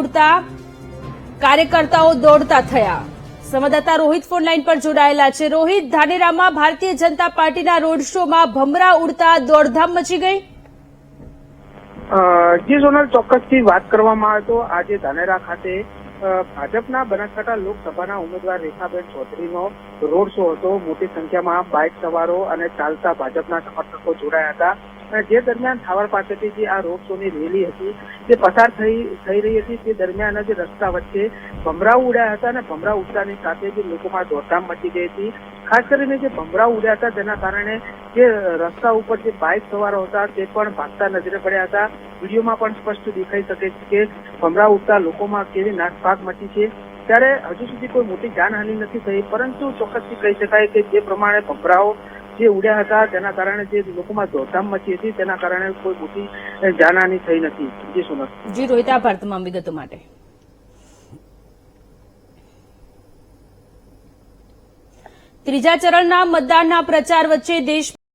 ઉડતા કાર્યકર્તાઓ દોડતા થયા. સંવાદદાતા રોહિત ફોનલાઈન પર જોડાયેલા છે. રોહિત, ધાનેરામાં ભારતીય જનતા પાર્ટીના રોડ શોમાં ભમરા ઉડતા દોડધામ મચી ગઈ? જી સોનલ, ચોક્કસથી વાત કરવામાં આવે તો આજે ધાનેરા ખાતે ભાજપના બનાસકાંઠા લોકસભાના ઉમેદવાર રેખાબેન ચૌધરીનો રોડ શો હતો. મોટી સંખ્યામાં બાઇક સવારો અને ચાલતા ભાજપના સમર્થકો જોડાયા હતા. જે દરમિયાન થાવર પાસેથી જે આ રોડ શોની રેલી હતી તે પસાર થઈ થઈ રહી હતી, તે દરમિયાન જ રસ્તા વચ્ચે ભમરાઓ ઉડ્યા હતા અને ભમરા ઉડતાની સાથે જે લોકોમાં દોડધામ મચી ગઈ હતી. ખાસ કરીને જે ભમરા ઉડ્યા હતા, તેના કારણે જે રસ્તા ઉપર જે બાઇક સવારો હતા, તે પણ ભાગતા નજરે પડ્યા હતા. વિડીયોમાં પણ સ્પષ્ટ દેખાઈ શકે છે કે ભમરા ઉડતા લોકોમાં કેવી નાસભાગ મચી છે. ત્યારે હજુ સુધી કોઈ મોટી જાનહાનિ નથી થઈ, પરંતુ ચોક્કસથી કહી શકાય કે જે પ્રમાણે ભમરાઓ જે ઉડ્યા હતા, તેના કારણે જે લોકોમાં દોડધામ મચી હતી, તેના કારણે કોઈ મોટી જાનહાની થઈ નથી. જી, સોનલ. જી, રોહિત, આભાર તમામ વિગતો માટે. ત્રીજા ચરણના મતદાનના પ્રચાર વચ્ચે દેશ